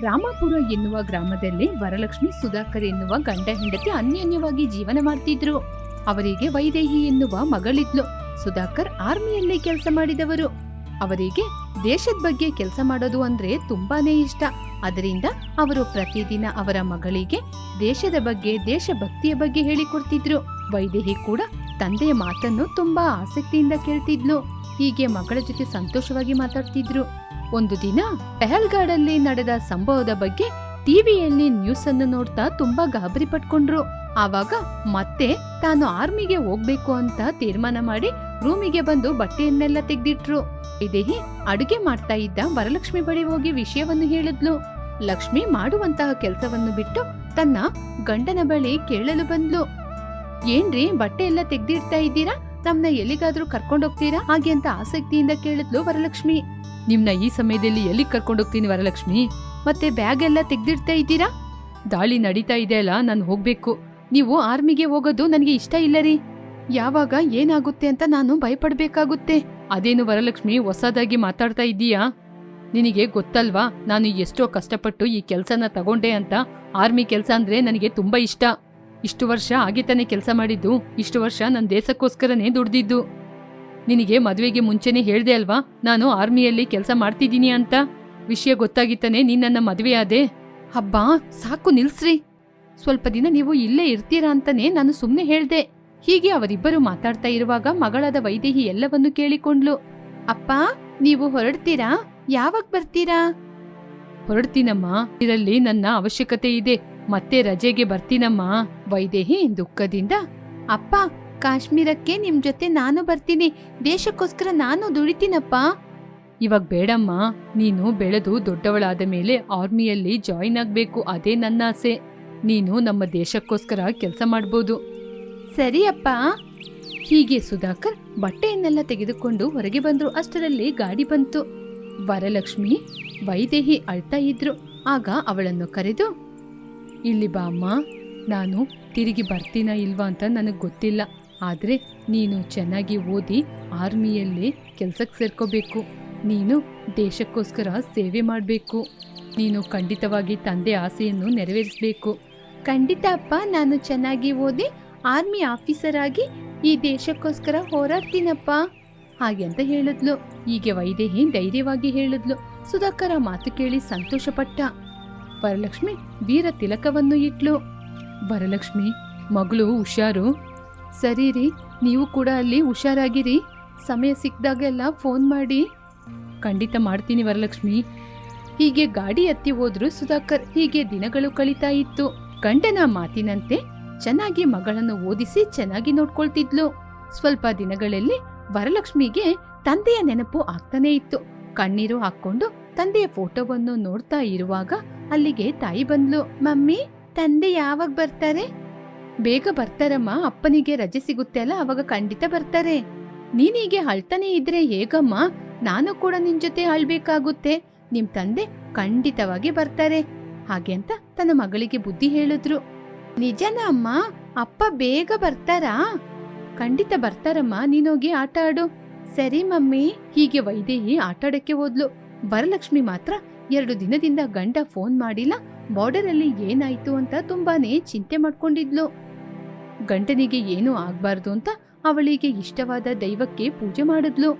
ರಾಮಾಪುರ ಎನ್ನುವ ಗ್ರಾಮದಲ್ಲಿ ವರಲಕ್ಷ್ಮಿ ಸುಧಾಕರ್ ಎನ್ನುವ ಗಂಡ ಹೆಂಡತಿ ಅನ್ಯೋನ್ಯವಾಗಿ ಜೀವನ ಮಾಡ್ತಿದ್ರು. ಅವರಿಗೆ ವೈದೇಹಿ ಎನ್ನುವ ಮಗಳಿದ್ಲು. ಸುಧಾಕರ್ ಆರ್ಮಿಯಲ್ಲಿ ಕೆಲಸ ಮಾಡಿದವರು. ಅವರಿಗೆ ದೇಶದ ಬಗ್ಗೆ ಕೆಲಸ ಮಾಡೋದು ಅಂದ್ರೆ ತುಂಬಾನೇ ಇಷ್ಟ. ಅದರಿಂದ ಅವರು ಪ್ರತಿದಿನ ಅವರ ಮಗಳಿಗೆ ದೇಶದ ಬಗ್ಗೆ, ದೇಶಭಕ್ತಿಯ ಬಗ್ಗೆ ಹೇಳಿಕೊಡ್ತಿದ್ರು. ವೈದೇಹಿ ಕೂಡ ತಂದೆಯ ಮಾತನ್ನು ತುಂಬಾ ಆಸಕ್ತಿಯಿಂದ ಕೇಳ್ತಿದ್ಲು. ಹೀಗೆ ಮಗಳ ಜೊತೆ ಸಂತೋಷವಾಗಿ ಮಾತಾಡ್ತಿದ್ರು. ಒಂದು ದಿನ ಪೆಹಲ್ಗಾಡಲ್ಲಿ ನಡೆದ ಸಂಭವದ ಬಗ್ಗೆ ಟಿವಿಯಲ್ಲಿ ನ್ಯೂಸ್ ಅನ್ನು ನೋಡ್ತಾ ತುಂಬಾ ಗಾಬರಿ ಪಟ್ಕೊಂಡ್ರು. ಆವಾಗ ಮತ್ತೆ ತಾನು ಆರ್ಮಿಗೆ ಹೋಗ್ಬೇಕು ಅಂತ ತೀರ್ಮಾನ ಮಾಡಿ ರೂಮಿಗೆ ಬಂದು ಬಟ್ಟೆಯನ್ನೆಲ್ಲ ತೆಗ್ದಿಟ್ರು. ಇದೇ ಅಡುಗೆ ಮಾಡ್ತಾ ಇದ್ದ ವರಲಕ್ಷ್ಮಿ ಬಳಿ ಹೋಗಿ ವಿಷಯವನ್ನು ಹೇಳಿದ್ಲು. ಲಕ್ಷ್ಮಿ ಮಾಡುವಂತಹ ಕೆಲಸವನ್ನು ಬಿಟ್ಟು ತನ್ನ ಗಂಡನ ಬಳಿ ಕೇಳಲು ಬಂದ್ಲು. ಏನ್ರಿ ಬಟ್ಟೆ ಎಲ್ಲ ತೆಗ್ದಿಡ್ತಾ ಇದ್ದೀರಾ? ನಮ್ನ ಎಲ್ಲಿಗಾದ್ರೂ ಕರ್ಕೊಂಡೋಗ್ತೀರಾ ಹಾಗೆ ಅಂತ ಆಸಕ್ತಿಯಿಂದ ಕೇಳಿದ್ಲು ವರಲಕ್ಷ್ಮಿ. ನಿಮ್ನ ಈ ಸಮಯದಲ್ಲಿ ಎಲ್ಲಿ ಕರ್ಕೊಂಡೋಗ್ತೀನಿ ವರಲಕ್ಷ್ಮಿ? ಮತ್ತೆ ಬ್ಯಾಗ್ ಎಲ್ಲ ತೆಗ್ದಿಡ್ತಾ ಇದ್ದೀರಾ? ದಾಳಿ ನಡೀತಾ ಇದೆ ಅಲ್ಲ, ನಾನು ಹೋಗ್ಬೇಕು. ನೀವು ಆರ್ಮಿಗೆ ಹೋಗೋದು ನನಗೆ ಇಷ್ಟ ಇಲ್ಲ ರೀ. ಯಾವಾಗ ಏನಾಗುತ್ತೆ ಅಂತ ನಾನು ಭಯಪಡ್ಬೇಕಾಗುತ್ತೆ. ಅದೇನು ವರಲಕ್ಷ್ಮಿ, ಹೊಸದಾಗಿ ಮಾತಾಡ್ತಾ ಇದ್ದೀಯಾ? ನಿನಗೆ ಗೊತ್ತಲ್ವಾ, ನಾನು ಎಷ್ಟೋ ಕಷ್ಟಪಟ್ಟು ಈ ಕೆಲ್ಸನ ತಗೊಂಡೆ ಅಂತ. ಆರ್ಮಿ ಕೆಲಸ ಅಂದ್ರೆ ನನಗೆ ತುಂಬಾ ಇಷ್ಟ. ಇಷ್ಟು ವರ್ಷ ಆಗಿ ತಾನೇ ಕೆಲಸ ಮಾಡಿದ್ದು, ಇಷ್ಟು ವರ್ಷ ನನ್ನ ದೇಶಕ್ಕೋಸ್ಕರನೇ ದುಡ್ದಿದ್ದು. ನಿನಗೆ ಮದುವೆಗೆ ಮುಂಚೆನೆ ಹೇಳ್ದೆ ಅಲ್ವಾ? ನಾನು ಆರ್ಮಿಯಲ್ಲಿ ಕೆಲಸ ಮಾಡ್ತಿದ್ದೀನಿ ಅಂತ. ವಿಷಯ ಗೊತ್ತಾಗಿತ್ತಾನೆ ನಿನ್ನನ್ನ ಮದುವೆ ಆದೆ ಹಬ್ಬಾ ಸಾಕು ನಿಲ್ಸ್ರಿ. ಸ್ವಲ್ಪ ದಿನ ನೀವು ಇಲ್ಲೇ ಇರ್ತೀರಾ ಅಂತಾನೆ ನಾನು ಸುಮ್ಮನೆ ಹೇಳ್ದೆ. ಹೀಗೆ ಅವರಿಬ್ಬರು ಮಾತಾಡ್ತಾ ಇರುವಾಗ ಮಗಳಾದ ವೈದೇಹಿ ಎಲ್ಲವನ್ನು ಕೇಳಿಕೊಂಡ್ಲು. ಅಪ್ಪ, ನೀವು ಹೊರಡ್ತೀರಾ? ಯಾವಾಗ ಬರ್ತೀರಾ? ಹೊರಡ್ತೀನಮ್ಮ, ಇದರಲ್ಲಿ ನನ್ನ ಅವಶ್ಯಕತೆ ಇದೆ. ಮತ್ತೆ ರಜೆಗೆ ಬರ್ತೀನಮ್ಮ. ವೈದೇಹಿ ದುಃಖದಿಂದ. ಅಪ್ಪ, ಕಾಶ್ಮೀರಕ್ಕೆ ನಿಮ್ ಜೊತೆ ನಾನು ಬರ್ತೀನಿ. ದೇಶಕ್ಕೋಸ್ಕರ ನಾನು ದುಡಿತೀನಪ್ಪ. ಇವಾಗ ಬೇಡಮ್ಮ. ನೀನು ಬೆಳೆದು ದೊಡ್ಡವಳಾದ ಮೇಲೆ ಆರ್ಮಿಯಲ್ಲಿ ಜಾಯಿನ್ ಆಗ್ಬೇಕು. ಅದೇ ನನ್ನ ಆಸೆ. ನೀನು ನಮ್ಮ ದೇಶಕ್ಕೋಸ್ಕರ ಕೆಲಸ ಮಾಡ್ಬೋದು. ಸರಿ ಅಪ್ಪ. ಹೀಗೆ ಸುಧಾಕರ್ ಬಟ್ಟೆಯನ್ನೆಲ್ಲ ತೆಗೆದುಕೊಂಡು ಹೊರಗೆ ಬಂದ್ರು. ಅಷ್ಟರಲ್ಲಿ ಗಾಡಿ ಬಂತು. ವರಲಕ್ಷ್ಮಿ ವೈದೇಹಿ ಅಳ್ತಾ ಇದ್ರು. ಆಗ ಅವಳನ್ನು ಕರೆದು ಇಲ್ಲಿ ಬಾ ಅಮ್ಮ. ನಾನು ತಿರುಗಿ ಬರ್ತೀನ ಇಲ್ವಾ ಅಂತ ನನಗೆ ಗೊತ್ತಿಲ್ಲ. ಆದರೆ ನೀನು ಚೆನ್ನಾಗಿ ಓದಿ ಆರ್ಮಿಯಲ್ಲಿ ಕೆಲಸಕ್ಕೆ ಸೇರ್ಕೋಬೇಕು. ನೀನು ದೇಶಕ್ಕೋಸ್ಕರ ಸೇವೆ ಮಾಡಬೇಕು. ನೀನು ಖಂಡಿತವಾಗಿ ತಂದೆ ಆಸೆಯನ್ನು ನೆರವೇರಿಸಬೇಕು. ಖಂಡಿತ ಅಪ್ಪ ನಾನು ಚೆನ್ನಾಗಿ ಓದಿ ಆರ್ಮಿ ಆಫೀಸರ್ ಆಗಿ ಈ ದೇಶಕ್ಕೋಸ್ಕರ ಹೋರಾಡ್ತೀನಪ್ಪ. ಹಾಗೆ ಅಂತ ಹೇಳಿದ್ಲು. ಹೀಗೆ ವೈದೇಹಿ ಧೈರ್ಯವಾಗಿ ಹೇಳಿದ್ಲು. ಸುಧಾಕರ ಮಾತು ಕೇಳಿ ಸಂತೋಷಪಟ್ಟ. ವರಲಕ್ಷ್ಮಿ ವೀರ ತಿಲಕವನ್ನು ಇಟ್ಲು. ವರಲಕ್ಷ್ಮಿ, ಮಗಳು ಹುಷಾರು. ಸರಿ ರೀ, ನೀವು ಕೂಡ ಅಲ್ಲಿ ಹುಷಾರಾಗಿರಿ. ಸಮಯ ಸಿಕ್ಕಿದಾಗೆಲ್ಲ ಫೋನ್ ಮಾಡಿ. ಖಂಡಿತ ಮಾಡ್ತೀನಿ ವರಲಕ್ಷ್ಮಿ. ಹೀಗೆ ಗಾಡಿ ಹತ್ತಿ ಹೋದ್ರು ಸುಧಾಕರ್. ಹೀಗೆ ದಿನಗಳು ಕಳೀತಾ ಇತ್ತು. ಗಂಡನ ಮಾತಿನಂತೆ ಚೆನ್ನಾಗಿ ಮಗಳನ್ನು ಓದಿಸಿ ಚೆನ್ನಾಗಿ ನೋಡ್ಕೊಳ್ತಿದ್ಲು. ಸ್ವಲ್ಪ ದಿನಗಳಲ್ಲಿ ವರಲಕ್ಷ್ಮಿಗೆ ತಂದೆಯ ನೆನಪು ಆಗ್ತಾನೆ ಇತ್ತು. ಕಣ್ಣೀರು ಹಾಕೊಂಡು ತಂದೆಯ ಫೋಟೋವನ್ನು ನೋಡ್ತಾ ಇರುವಾಗ ಅಲ್ಲಿಗೆ ತಾಯಿ ಬಂದ್ಲು. ಮಮ್ಮಿ, ತಂದೆ ಯಾವಾಗ ಬರ್ತಾರೆ? ಬೇಗ ಬರ್ತಾರಮ್ಮ, ಅಪ್ಪನಿಗೆ ರಜೆ ಸಿಗುತ್ತೆ ಅಲ್ಲ, ಅವಾಗ ಖಂಡಿತ ಬರ್ತಾರೆ. ನೀನೀಗೆ ಅಳ್ತಾನೆ ಇದ್ರೆ ಹೇಗಮ್ಮ? ನಾನು ಕೂಡ ನಿನ್ ಜೊತೆ ಅಳ್ಬೇಕಾಗುತ್ತೆ. ನಿಮ್ ತಂದೆ ಖಂಡಿತವಾಗಿ ಬರ್ತಾರೆ. ಹಾಗೆ ಅಂತ ತನ್ನ ಮಗಳಿಗೆ ಬುದ್ಧಿ ಹೇಳಿದ್ರು. ನಿಜನ ಅಮ್ಮ? ಅಪ್ಪ ಬೇಗ ಬರ್ತಾರಾ? ಖಂಡಿತ ಬರ್ತಾರಮ್ಮ ನೀನೋಗಿ ಆಟ ಆಡು. ಸರಿ ಮಮ್ಮಿ, ಹೀಗೆ ವೈದೇಹಿ ಆಟಾಡಕ್ಕೆ ಹೋದ್ಲು. ವರಲಕ್ಷ್ಮಿ ಮಾತ್ರ ಎರಡು ದಿನದಿಂದ ಗಂಡ ಫೋನ್ ಮಾಡಿಲ್ಲ ಬಾರ್ಡರ್ ಅಲ್ಲಿ ಏನಾಯ್ತು ಅಂತ ತುಂಬಾನೇ ಚಿಂತೆ ಮಾಡ್ಕೊಂಡಿದ್ಲು. ಗಂಡನಿಗೆ ಏನೂ ಆಗ್ಬಾರ್ದು ಅಂತ ಅವಳಿಗೆ ಇಷ್ಟವಾದ ದೈವಕ್ಕೆ ಪೂಜೆ ಮಾಡಿದ್ಲು.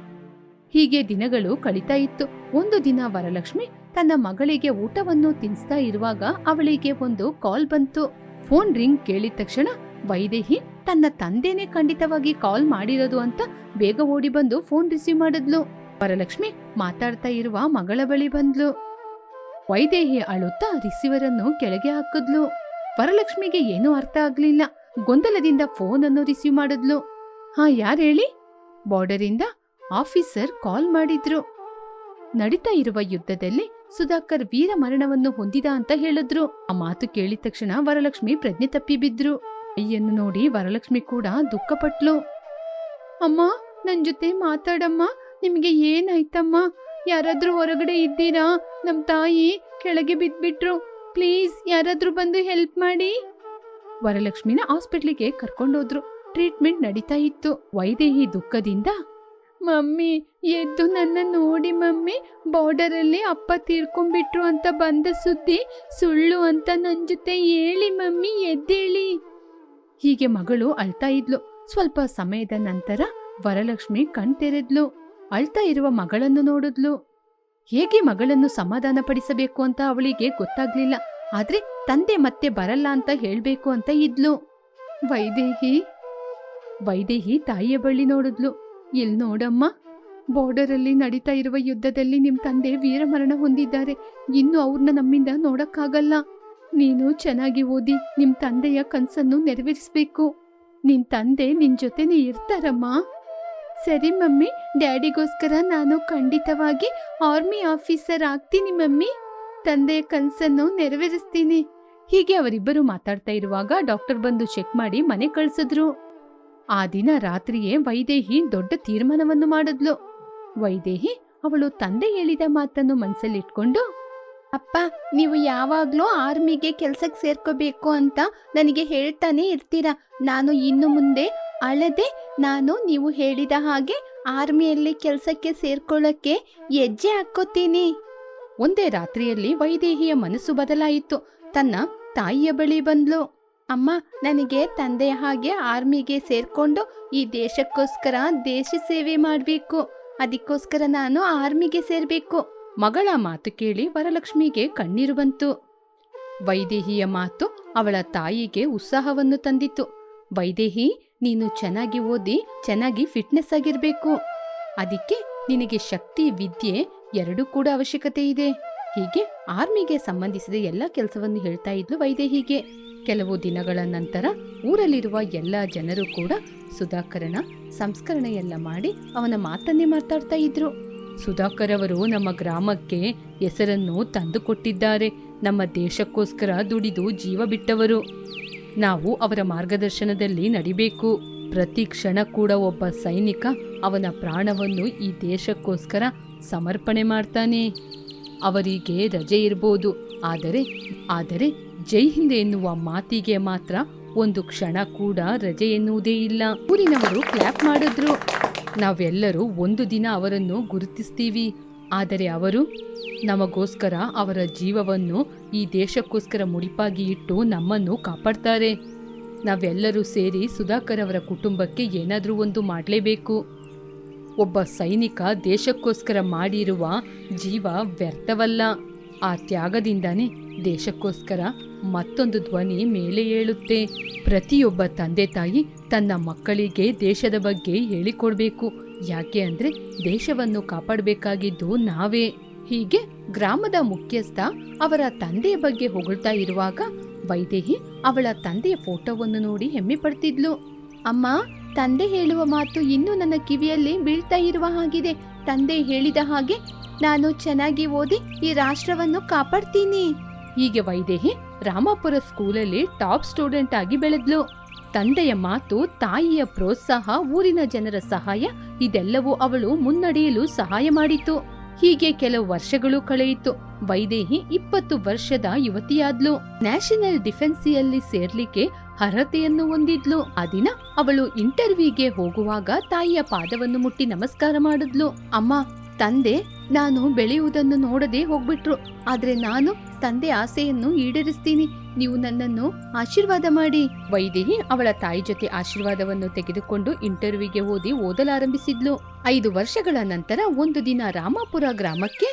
ಹೀಗೆ ದಿನಗಳು ಕಳೀತಾ ಇತ್ತು. ಒಂದು ದಿನ ವರಲಕ್ಷ್ಮಿ ತನ್ನ ಮಗಳಿಗೆ ಊಟವನ್ನು ತಿನ್ಸ್ತಾ ಇರುವಾಗ ಅವಳಿಗೆ ಒಂದು ಕಾಲ್ ಬಂತು. ಫೋನ್ ರಿಂಗ್ ಕೇಳಿದ ತಕ್ಷಣ ವೈದೇಹಿ ತನ್ನ ತಂದೆನೇ ಖಂಡಿತವಾಗಿ ಕಾಲ್ ಮಾಡಿರೋದು ಅಂತ ಬೇಗ ಓಡಿ ಬಂದು ಫೋನ್ ರಿಸೀವ್ ಮಾಡಿದ್ಲು. ವರಲಕ್ಷ್ಮಿ ಮಾತಾಡ್ತಾ ಇರುವ ಮಗಳ ಬಳಿ ಬಂದ್ಲು. ವೈದೇಹಿ ಅಳುತ್ತಾ ರಿಸೀವರನ್ನು ಕೆಳಗೆ ಹಾಕಿದ್ಲು. ವರಲಕ್ಷ್ಮಿಗೆ ಏನೂ ಅರ್ಥ ಆಗ್ಲಿಲ್ಲ. ಗೊಂದಲದಿಂದ ಫೋನ್ ಅನ್ನು ರಿಸೀವ್ ಮಾಡಿದ್ಲು. ಹಾ, ಯಾರು ಹೇಳಿ? ಬಾರ್ಡರಿಂದ ಆಫೀಸರ್ ಕಾಲ್ ಮಾಡಿದ್ರು. ನಡೀತಾ ಇರುವ ಯುದ್ಧದಲ್ಲಿ ಸುಧಾಕರ್ ವೀರ ಮರಣವನ್ನು ಹೊಂದಿದ ಅಂತ ಹೇಳಿದ್ರು. ಆ ಮಾತು ಕೇಳಿದ ತಕ್ಷಣ ವರಲಕ್ಷ್ಮಿ ಪ್ರಜ್ಞೆ ತಪ್ಪಿ ಬಿದ್ರು. ಅಯ್ಯನ್ನು ನೋಡಿ ವರಲಕ್ಷ್ಮಿ ಕೂಡ ದುಃಖಪಟ್ಲು. ಅಮ್ಮ, ನನ್ ಜೊತೆ ಮಾತಾಡಮ್ಮ. ನಿಮ್ಗೆ ಏನಾಯ್ತಮ್ಮ? ಯಾರಾದರೂ ಹೊರಗಡೆ ಇದ್ದೀರಾ? ನಮ್ಮ ತಾಯಿ ಕೆಳಗೆ ಬಿದ್ದುಬಿಟ್ರು ಪ್ಲೀಸ್ ಯಾರಾದರೂ ಬಂದು ಹೆಲ್ಪ್ ಮಾಡಿ. ವರಲಕ್ಷ್ಮಿನ ಹಾಸ್ಪಿಟ್ಲಿಗೆ ಕರ್ಕೊಂಡೋದ್ರು ಟ್ರೀಟ್ಮೆಂಟ್ ನಡೀತಾ ಇತ್ತು. ವೈದೇಹಿ ದುಃಖದಿಂದ, ಮಮ್ಮಿ, ಎದ್ದು ನನ್ನ ನೋಡಿ ಮಮ್ಮಿ. ಬಾರ್ಡರಲ್ಲಿ ಅಪ್ಪ ತೀರ್ಕೊಂಡ್ಬಿಟ್ರು ಅಂತ ಬಂದ ಸುದ್ದಿ ಸುಳ್ಳು ಅಂತ ನನ್ನ ಜೊತೆ ಹೇಳಿ ಮಮ್ಮಿ, ಎದ್ದೇಳಿ. ಹೀಗೆ ಮಗಳು ಅಳ್ತಾ ಇದ್ಲು. ಸ್ವಲ್ಪ ಸಮಯದ ನಂತರ ವರಲಕ್ಷ್ಮಿ ಕಣ್ತೆರೆದ್ಲು. ಅಳ್ತಾ ಇರುವ ಮಗಳನ್ನು ನೋಡಿದ್ಲು. ಹೇಗೆ ಮಗಳನ್ನು ಸಮಾಧಾನಪಡಿಸಬೇಕು ಅಂತ ಅವಳಿಗೆ ಗೊತ್ತಾಗ್ಲಿಲ್ಲ. ಆದ್ರೆ ತಂದೆ ಮತ್ತೆ ಬರಲ್ಲ ಅಂತ ಹೇಳ್ಬೇಕು ಅಂತ ಇದ್ಲು. ವೈದೇಹಿ ವೈದೇಹಿ ತಾಯಿಯ ಬಳಿ ನೋಡಿದ್ಲು. ಇಲ್ ನೋಡಮ್ಮ ಬಾರ್ಡರಲ್ಲಿ ನಡೀತಾ ಇರುವ ಯುದ್ಧದಲ್ಲಿ ನಿಮ್ ತಂದೆ ವೀರಮರಣ ಹೊಂದಿದ್ದಾರೆ. ಇನ್ನು ಅವ್ರನ್ನ ನಮ್ಮಿಂದ ನೋಡಕ್ಕಾಗಲ್ಲ. ನೀನು ಚೆನ್ನಾಗಿ ಓದಿ, ನಿಮ್ ತಂದೆಯ ಕನ್ಸನ್ನು ನೆರವೇರಿಸ್ಬೇಕು. ನಿನ್ ತಂದೆ ನಿನ್ ಜೊತೆನೆ ಇರ್ತಾರಮ್ಮ. ಸರಿ ಮಮ್ಮಿ, ಡ್ಯಾಡಿಗೋಸ್ಕರ ನಾನು ಖಂಡಿತವಾಗಿ ಆರ್ಮಿ ಆಫೀಸರ್ ಆಗ್ತೀನಿ ಮಮ್ಮಿ. ತಂದೆಯ ಕನಸನ್ನು ನೆರವೇರಿಸ್ತೀನಿ. ಹೀಗೆ ಅವರಿಬ್ಬರು ಮಾತಾಡ್ತಾ ಇರುವಾಗ ಡಾಕ್ಟರ್ ಬಂದು ಚೆಕ್ ಮಾಡಿ ಮನೆ ಕಳಿಸಿದ್ರು. ಆ ದಿನ ರಾತ್ರಿಯೇ ವೈದೇಹಿ ದೊಡ್ಡ ತೀರ್ಮಾನವನ್ನು ಮಾಡಿದ್ಲು. ವೈದೇಹಿ ಅವಳು ತಂದೆ ಹೇಳಿದ ಮಾತನ್ನು ಮನಸ್ಸಲ್ಲಿಟ್ಕೊಂಡು ಅಪ್ಪ, ನೀವು ಯಾವಾಗಲೂ ಆರ್ಮಿಗೆ ಕೆಲ್ಸಕ್ಕೆ ಸೇರ್ಕೋಬೇಕು ಅಂತ ನನಗೆ ಹೇಳ್ತಾನೆ ಇರ್ತೀರಾ? ನಾನು ಇನ್ನು ಮುಂದೆ ಅಳದೆ ನಾನು ನೀವು ಹೇಳಿದ ಹಾಗೆ ಆರ್ಮಿಯಲ್ಲಿ ಕೆಲಸಕ್ಕೆ ಸೇರ್ಕೊಳ್ಳಕ್ಕೆ ಹೆಜ್ಜೆ ಹಾಕೋತೀನಿ ಒಂದೇ ರಾತ್ರಿಯಲ್ಲಿ ವೈದೇಹಿಯ ಮನಸ್ಸು ಬದಲಾಯಿತು. ತನ್ನ ತಾಯಿಯ ಬಳಿ ಬಂದ್ಲು. ಅಮ್ಮ, ನನಗೆ ತಂದೆಯ ಹಾಗೆ ಆರ್ಮಿಗೆ ಸೇರ್ಕೊಂಡು ಈ ದೇಶಕ್ಕೋಸ್ಕರ ದೇಶ ಸೇವೆ ಮಾಡಬೇಕು. ಅದಕ್ಕೋಸ್ಕರ ನಾನು ಆರ್ಮಿಗೆ ಸೇರ್ಬೇಕು. ಮಗಳ ಮಾತು ಕೇಳಿ ವರಲಕ್ಷ್ಮಿಗೆ ಕಣ್ಣೀರು ಬಂತು. ವೈದೇಹಿಯ ಮಾತು ಅವಳ ತಾಯಿಗೆ ಉತ್ಸಾಹವನ್ನು ತಂದಿತು ವೈದೇಹಿ ನೀನು ಚೆನ್ನಾಗಿ ಓದಿ, ಚೆನ್ನಾಗಿ ಫಿಟ್ನೆಸ್ ಆಗಿರ್ಬೇಕು. ಅದಕ್ಕೆ ನಿನಗೆ ಶಕ್ತಿ, ವಿದ್ಯೆ ಎರಡೂ ಕೂಡ ಅವಶ್ಯಕತೆ ಇದೆ. ಹೀಗೆ ಆರ್ಮಿಗೆ ಸಂಬಂಧಿಸಿದ ಎಲ್ಲ ಕೆಲಸವನ್ನು ಹೇಳ್ತಾ ಇದ್ಲು ವೈದೇಹಿಗೆ. ಕೆಲವು ದಿನಗಳ ನಂತರ ಊರಲ್ಲಿರುವ ಎಲ್ಲ ಜನರು ಕೂಡ ಸುಧಾಕರನ ಸಂಸ್ಕರಣೆಯೆಲ್ಲ ಮಾಡಿ ಅವನ ಮಾತನ್ನೇ ಮಾತಾಡ್ತಾ ಇದ್ರು. ಸುಧಾಕರ್ ಅವರು ನಮ್ಮ ಗ್ರಾಮಕ್ಕೆ ಹೆಸರನ್ನು ತಂದುಕೊಟ್ಟಿದ್ದಾರೆ. ನಮ್ಮ ದೇಶಕ್ಕೋಸ್ಕರ ದುಡಿದು ಜೀವ ಬಿಟ್ಟವರು. ನಾವು ಅವರ ಮಾರ್ಗದರ್ಶನದಲ್ಲಿ ನಡಿಬೇಕು. ಪ್ರತಿ ಕ್ಷಣ ಕೂಡ ಒಬ್ಬ ಸೈನಿಕ ಅವನ ಪ್ರಾಣವನ್ನು ಈ ದೇಶಕ್ಕೋಸ್ಕರ ಸಮರ್ಪಣೆ ಮಾಡ್ತಾನೆ. ಅವರಿಗೆ ರಜೆ ಇರ್ಬೋದು. ಆದರೆ ಆದರೆ ಜೈ ಹಿಂದೆ ಎನ್ನುವ ಮಾತಿಗೆ ಮಾತ್ರ ಒಂದು ಕ್ಷಣ ಕೂಡ ರಜೆ ಎನ್ನುವುದೇ ಇಲ್ಲ. ಊರಿನವರು ಕ್ಲಾಪ್ ಮಾಡಿದ್ರು. ನಾವೆಲ್ಲರೂ ಒಂದು ದಿನ ಅವರನ್ನು ಗುರುತಿಸ್ತೀವಿ. ಆದರೆ ಅವರು, ನಮಗೋಸ್ಕರ ಅವರ ಜೀವವನ್ನು ಈ ದೇಶಕ್ಕೋಸ್ಕರ ಮುಡಿಪಾಗಿ ಇಟ್ಟು ನಮ್ಮನ್ನು ಕಾಪಾಡ್ತಾರೆ. ನಾವೆಲ್ಲರೂ ಸೇರಿ ಸುಧಾಕರ್ ಅವರ ಕುಟುಂಬಕ್ಕೆ ಏನಾದರೂ ಒಂದು ಮಾಡಲೇಬೇಕು. ಒಬ್ಬ ಸೈನಿಕ ದೇಶಕ್ಕೋಸ್ಕರ ಮಾಡಿರುವ ಜೀವ ವ್ಯರ್ಥವಲ್ಲ. ಆ ತ್ಯಾಗದಿಂದಾನೇ ದೇಶಕ್ಕೋಸ್ಕರ ಮತ್ತೊಂದು ಧ್ವನಿ ಮೇಲೆ ಏಳುತ್ತೆ. ಪ್ರತಿಯೊಬ್ಬ ತಂದೆ ತಾಯಿ ತನ್ನ ಮಕ್ಕಳಿಗೆ ದೇಶದ ಬಗ್ಗೆ ಹೇಳಿಕೊಡ್ಬೇಕು. ಯಾಕೆ ಅಂದ್ರೆ ದೇಶವನ್ನು ಕಾಪಾಡಬೇಕಾಗಿದ್ದು ನಾವೇ. ಹೀಗೆ ಗ್ರಾಮದ ಮುಖ್ಯಸ್ಥ ಅವರ ತಂದೆಯ ಬಗ್ಗೆ ಹೊಗಳ್ತಾ ಇರುವಾಗ ವೈದೇಹಿ ಅವಳ ತಂದೆಯ ಫೋಟೋವನ್ನು ನೋಡಿ ಹೆಮ್ಮೆ ಪಡ್ತಿದ್ಲು. ಅಮ್ಮ, ತಂದೆ ಹೇಳುವ ಮಾತು ಇನ್ನೂ ನನ್ನ ಕಿವಿಯಲ್ಲಿ ಬೀಳ್ತಾ ಇರುವ ಹಾಗಿದೆ. ತಂದೆ ಹೇಳಿದ ಹಾಗೆ ನಾನು ಚೆನ್ನಾಗಿ ಓದಿ ಈ ರಾಷ್ಟ್ರವನ್ನು ಕಾಪಾಡ್ತೀನಿ. ಹೀಗೆ ವೈದೇಹಿ ರಾಮಾಪುರ ಸ್ಕೂಲಲ್ಲಿ ಟಾಪ್ ಸ್ಟೂಡೆಂಟ್ ಆಗಿ ಬೆಳೆದ್ಲು. ತಂದೆಯ ಮಾತು, ತಾಯಿಯ ಪ್ರೋತ್ಸಾಹ, ಊರಿನ ಜನರ ಸಹಾಯ, ಇದೆಲ್ಲವೂ ಅವಳು ಮುನ್ನಡೆಯಲು ಸಹಾಯ ಮಾಡಿತು ಹೀಗೆ ಕೆಲವು ವರ್ಷಗಳು ಕಳೆಯಿತು. ವೈದೇಹಿ ಇಪ್ಪತ್ತು ವರ್ಷದ ಯುವತಿಯಾದ್ಲು. ನ್ಯಾಷನಲ್ ಡಿಫೆನ್ಸಿಯಲ್ಲಿ ಸೇರ್ಲಿಕ್ಕೆ ಅರ್ಹತೆಯನ್ನು ಹೊಂದಿದ್ಲು. ಆ ದಿನ ಅವಳು ಇಂಟರ್ವ್ಯೂಗೆ ಹೋಗುವಾಗ ತಾಯಿಯ ಪಾದವನ್ನು ಮುಟ್ಟಿ ನಮಸ್ಕಾರ ಮಾಡಿದ್ಲು. ಅಮ್ಮ, ತಂದೆ, ನಾನು ಬೆಳೆಯುವುದನ್ನು ನೋಡದೆ ಹೋಗ್ಬಿಟ್ರು. ಆದ್ರೆ ನಾನು ತಂದೆ ಆಸೆಯನ್ನು ಈಡೇರಿಸ್ತೀನಿ. ನೀವು ನನ್ನನ್ನು ಆಶೀರ್ವಾದ ಮಾಡಿ. ವೈದೇಹಿ ಅವಳ ತಾಯಿ ಜೊತೆ ಆಶೀರ್ವಾದವನ್ನು ತೆಗೆದುಕೊಂಡು ಇಂಟರ್ವ್ಯೂಗೆ ಓದಿ ಓದಲಾರಂಭಿಸಿದ್ಲು. ಐದು ವರ್ಷಗಳ ನಂತರ ಒಂದು ದಿನ ರಾಮಾಪುರ ಗ್ರಾಮಕ್ಕೆ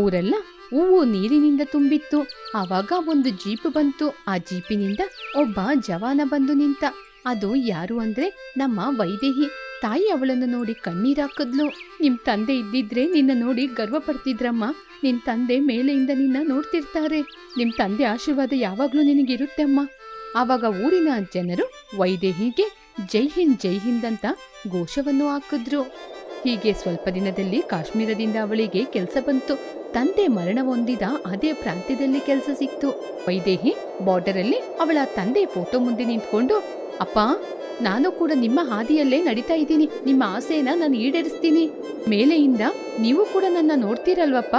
ಊರೆಲ್ಲ ಹೂವು ನೀರಿನಿಂದ ತುಂಬಿತ್ತು. ಆವಾಗ ಒಂದು ಜೀಪ್ ಬಂತು. ಆ ಜೀಪಿನಿಂದ ಒಬ್ಬ ಜವಾನ ಬಂದು ನಿಂತ. ಅದು ಯಾರು ಅಂದ್ರೆ ನಮ್ಮ ವೈದೇಹಿ. ತಾಯಿ ಅವಳನ್ನು ನೋಡಿ ಕಣ್ಣೀರಾಕದ್ಲು ನಿಮ್ ತಂದೆ ಇದ್ದಿದ್ರೆ ನಿನ್ನ ನೋಡಿ ಗರ್ವ ಪಡ್ತಿದ್ರಮ್ಮ. ನಿನ್ ತಂದೆ ಮೇಲೆಯಿಂದ ನಿನ್ನ ನೋಡ್ತಿರ್ತಾರೆ. ನಿಮ್ ತಂದೆ ಆಶೀರ್ವಾದ ಯಾವಾಗ್ಲೂ ನಿನಗಿರುತ್ತೆ ಅಮ್ಮ ಆವಾಗ ಊರಿನ ಜನರು ವೈದೇಹಿಗೆ ಜೈ ಹಿಂದ್ ಜೈ ಹಿಂದ್ ಅಂತ ಘೋಷವನ್ನು ಹಾಕಿದ್ರು. ಹೀಗೆ ಸ್ವಲ್ಪ ದಿನದಲ್ಲಿ ಕಾಶ್ಮೀರದಿಂದ ಅವಳಿಗೆ ಕೆಲಸ ಬಂತು. ತಂದೆ ಮರಣ ಹೊಂದಿದ ಅದೇ ಪ್ರಾಂತ್ಯದಲ್ಲಿ ಕೆಲಸ ಸಿಕ್ತು. ವೈದೇಹಿ ಬಾರ್ಡರಲ್ಲಿ ಅವಳ ತಂದೆ ಫೋಟೋ ಮುಂದೆ ನಿಂತ್ಕೊಂಡು, ಅಪ್ಪ, ನಾನು ಕೂಡ ನಿಮ್ಮ ಹಾದಿಯಲ್ಲೇ ನಡೀತಾ ಇದ್ದೀನಿ. ನಿಮ್ಮ ಆಸೆನ ನಾನು ಈಡೇರಿಸ್ತೀನಿ. ಮೇಲೆಯಿಂದ ನೀವು ಕೂಡ ನನ್ನ ನೋಡ್ತೀರಲ್ವಪ್ಪ?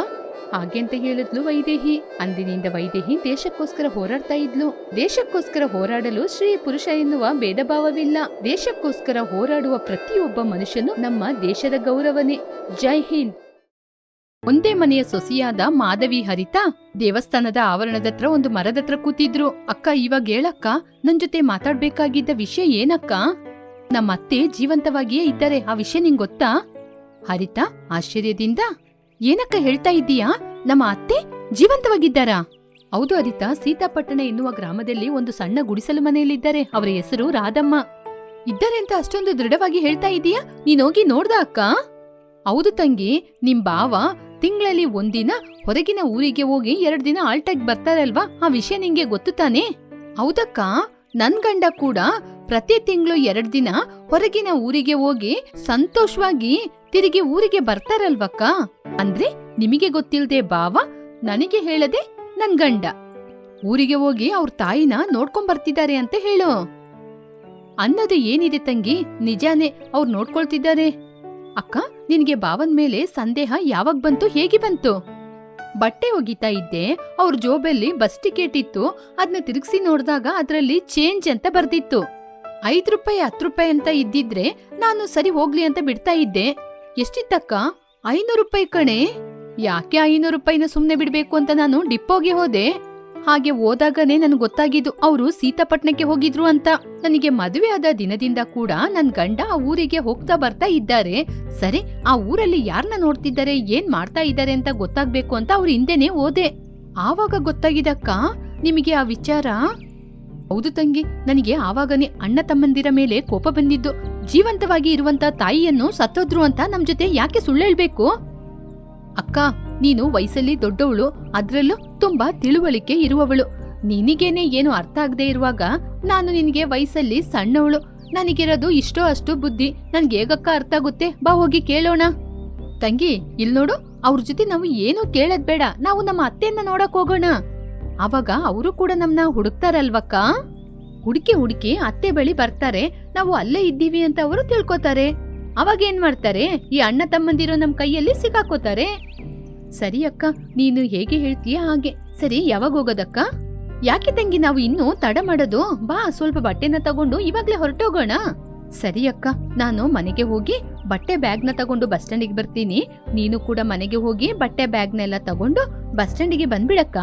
ಹಾಗೆ ಅಂತ ಹೇಳಿದ್ಲು ವೈದೇಹಿ. ಅಂದಿನಿಂದ ವೈದೇಹಿ ದೇಶಕ್ಕೋಸ್ಕರ ಹೋರಾಡ್ತಾ ಇದ್ಲು. ದೇಶಕ್ಕೋಸ್ಕರ ಹೋರಾಡಲು ಶ್ರೀ ಪುರುಷ ಎನ್ನುವ ಭೇದ ಭಾವವಿಲ್ಲ ದೇಶಕ್ಕೋಸ್ಕರ ಹೋರಾಡುವ ಪ್ರತಿಯೊಬ್ಬ ಮನುಷ್ಯನು ನಮ್ಮ ದೇಶದ ಗೌರವನೇ. ಜೈ ಹಿಂದ್. ಒಂದೇ ಮನೆಯ ಸೊಸಿಯಾದ ಮಾಧವಿ ಹರಿತಾ ದೇವಸ್ಥಾನದ ಆವರಣದತ್ರ ಒಂದು ಮರದತ್ರ ಕೂತಿದ್ರು. ಅಕ್ಕ, ಇವಾಗ ಹೇಳಕ್ಕ, ನನ್ ಜೊತೆ ಮಾತಾಡ್ಬೇಕಾಗಿದ್ದ ವಿಷಯ ಏನಕ್ಕ? ನಮ್ಮ ಅತ್ತೆ ಜೀವಂತವಾಗಿಯೇ ಇದ್ದಾರೆ. ಆ ವಿಷಯ ನಿಂಗೊತ್ತಾ ಹರಿತಾ ಆಶ್ಚರ್ಯದಿಂದ ಏನಕ್ಕ ಹೇಳ್ತಾ ಇದ್ದೀಯಾ? ನಮ್ಮ ಅತ್ತೆ ಜೀವಂತವಾಗಿದ್ದಾರಾ? ಹೌದು ಅದಿತ ಸೀತಾಪಟ್ಟಣ ಎನ್ನುವ ಗ್ರಾಮದಲ್ಲಿ ಒಂದು ಸಣ್ಣ ಗುಡಿಸಲು ಮನೆಯಲ್ಲಿದ್ದಾರೆ. ಅವರ ಹೆಸರು ರಾಧಮ್ಮ. ಇದ್ದಾರೆ ಅಂತ ಅಷ್ಟೊಂದು ದೃಢವಾಗಿ ಹೇಳ್ತಾ ಇದೀಯಾ ನೀನೋಗಿ ನೋಡ್ದ ಅಕ್ಕ? ಹೌದು ತಂಗಿ, ನಿಮ್ ಬಾವ ತಿಂಗಳಲ್ಲಿ ಒಂದಿನ ಹೊರಗಿನ ಊರಿಗೆ ಹೋಗಿ ಎರಡು ದಿನ ಆಲ್ಟಾಗಿ ಬರ್ತಾರಲ್ವಾ? ಆ ವಿಷಯ ನಿಂಗೆ ಗೊತ್ತು ತಾನೇ? ಹೌದಕ್ಕ, ನನ್ ಗಂಡ ಕೂಡ ಪ್ರತಿ ತಿಂಗಳು ಎರಡ್ ದಿನ ಹೊರಗಿನ ಊರಿಗೆ ಹೋಗಿ ಸಂತೋಷವಾಗಿ ತಿರುಗಿ ಊರಿಗೆ ಬರ್ತಾರಲ್ವಕ್ಕ? ಅಂದ್ರೆ ನಿಮಗೆ ಗೊತ್ತಿಲ್ದೆ ಬಾವ ನನಗೆ ಹೇಳದೆ ನನ್ ಗಂಡ. ಊರಿಗೆ ಹೋಗಿ ಅವ್ರ ತಾಯಿನ ನೋಡ್ಕೊಂಡ್ ಬರ್ತಿದ್ದಾರೆ ಅಂತ ಹೇಳು. ಅನ್ನೋದು ಏನಿದೆ ತಂಗಿ? ನಿಜಾನೇ ಅವ್ರು ನೋಡ್ಕೊಳ್ತಿದ್ದಾರೆ. ಅಕ್ಕ, ನಿನ್ಗೆ ಬಾವನ್ ಮೇಲೆ ಸಂದೇಹ ಯಾವಾಗ ಬಂತು, ಹೇಗೆ ಬಂತು? ಬಟ್ಟೆ ಒಗಿತಾ ಇದ್ದೆ, ಅವ್ರ ಜೋಬಲ್ಲಿ ಬಸ್ ಟಿಕೆಟ್ ಇತ್ತು ಅದನ್ನ ತಿರುಗಿಸಿ ನೋಡಿದಾಗ ಅದರಲ್ಲಿ ಚೇಂಜ್ ಅಂತ ಬರ್ದಿತ್ತು. ಐದ್ ರೂಪಾಯಿ, ಹತ್ತು ರೂಪಾಯಿ ಅಂತ ಇದ್ದಿದ್ರೆ ನಾನು ಸರಿ ಹೋಗ್ಲಿ ಅಂತ ಬಿಡ್ತಾ ಇದ್ದೆ. ಎಷ್ಟಿತ್ತಕ್ಕ? ಐನೂರು ರೂಪಾಯಿ ಕಣೆ. ಯಾಕೆ ಐನೂರು ರೂಪಾಯಿನ ಸುಮ್ಮನೆ ಬಿಡಬೇಕು ಅಂತ ನಾನು ಡಿಪ್ಪೋಗೆ ಹೋದೆ. ಹಾಗೆ ಹೋದಾಗನೇ ನನಗೆ ಗೊತ್ತಾಗಿದ್ದು ಅವರು ಸೀತಾಪಟ್ಟಣಕ್ಕೆ ಹೋಗಿದ್ರು ಅಂತ. ನನಗೆ ಮದುವೆ ಆದ ದಿನದಿಂದ ಕೂಡ ನನ್ನ ಗಂಡ ಆ ಊರಿಗೆ ಹೋಗ್ತಾ ಬರ್ತಾ ಇದ್ದಾರೆ. ಸರಿ, ಆ ಊರಲ್ಲಿ ಯಾರನ್ನ ನೋಡ್ತಿದ್ದಾರೆ, ಏನ್ ಮಾಡ್ತಾ ಇದ್ದಾರೆ ಅಂತ ಗೊತ್ತಾಗ್ಬೇಕು ಅಂತ ಅವ್ರ ಹಿಂದೆನೆ ಹೋದೆ. ಆವಾಗ ಗೊತ್ತಾಗಿದಕ್ಕ? ನಿಮಗೆ ಆ ವಿಚಾರ? ಹೌದು ತಂಗಿ, ನನಗೆ ಆವಾಗನೇ ಅಣ್ಣ ತಮ್ಮಂದಿರ ಮೇಲೆ ಕೋಪ ಬಂದಿದ್ದು, ಜೀವಂತವಾಗಿ ಇರುವಂತ ತಾಯಿಯನ್ನು ಸತ್ತೋದ್ರು ಅಂತ ನಮ್ ಜೊತೆ ಯಾಕೆ ಸುಳ್ಳೇಳ್ಬೇಕು? ಅಕ್ಕ, ನೀನು ವಯಸ್ಸಲ್ಲಿ ದೊಡ್ಡವಳು, ಅದ್ರಲ್ಲೂ ತುಂಬಾ ತಿಳುವಳಿಕೆ ಇರುವವಳು. ನಿನಗೇನೆ ಏನು ಅರ್ಥ ಆಗದೆ ಇರುವಾಗ ನಾನು ನಿನಗೆ ವಯಸ್ಸಲ್ಲಿ ಸಣ್ಣವಳು. ನನಗಿರೋದು ಇಷ್ಟೋ ಅಷ್ಟು ಬುದ್ಧಿ. ನನ್ಗೆ ಹೇಗಕ್ಕ ಅರ್ಥ ಆಗುತ್ತೆ? ಬಾ ಹೋಗಿ ಕೇಳೋಣ. ತಂಗಿ ಇಲ್ ನೋಡು ಅವ್ರ ಜೊತೆ ನಾವು ಏನೂ ಕೇಳದ್ ಬೇಡ. ನಾವು ನಮ್ಮ ಅತ್ತೆಯನ್ನ ನೋಡಕ್ ಹೋಗೋಣ. ಅವಾಗ ಅವರು ಕೂಡ ನಮ್ನ ಹುಡುಕ್ತಾರಲ್ವಕ್ಕ? ಹುಡುಕಿ ಹುಡುಕಿ ಅತ್ತೆ ಬಳಿ ಬರ್ತಾರೆ. ನಾವು ಅಲ್ಲೇ ಇದ್ದೀವಿ ಅಂತ ಅವರು ತಿಳ್ಕೊತಾರೆ. ಅವಾಗ ಏನ್ ಮಾಡ್ತಾರೆ? ಈ ಅಣ್ಣ ತಮ್ಮಂದಿರೋ ನಮ್ ಕೈಯಲ್ಲಿ ಸಿಕ್ಕಾಕೋತಾರೆ. ಸರಿ ಅಕ್ಕ, ನೀನು ಹೇಗೆ ಹೇಳ್ತೀಯ ಹಾಗೆ. ಸರಿ, ಯಾವಾಗ ಹೋಗೋದಕ್ಕ? ಯಾಕೆ ತಂಗಿ ನಾವು ಇನ್ನೂ ತಡ ಮಾಡೋದು? ಬಾ, ಸ್ವಲ್ಪ ಬಟ್ಟೆನ ತಗೊಂಡು ಇವಾಗ್ಲೇ ಹೊರಟೋಗೋಣ. ಸರಿ ಅಕ್ಕ, ನಾನು ಮನೆಗೆ ಹೋಗಿ ಬಟ್ಟೆ ಬ್ಯಾಗ್ನ ತಗೊಂಡು ಬಸ್ ಸ್ಟ್ಯಾಂಡಿಗೆ ಬರ್ತೀನಿ. ನೀನು ಕೂಡ ಮನೆಗೆ ಹೋಗಿ ಬಟ್ಟೆ ಬ್ಯಾಗ್ನೆಲ್ಲ ತಗೊಂಡು ಬಸ್ ಸ್ಟ್ಯಾಂಡಿಗೆ ಬಂದ್ಬಿಡಕ್ಕ.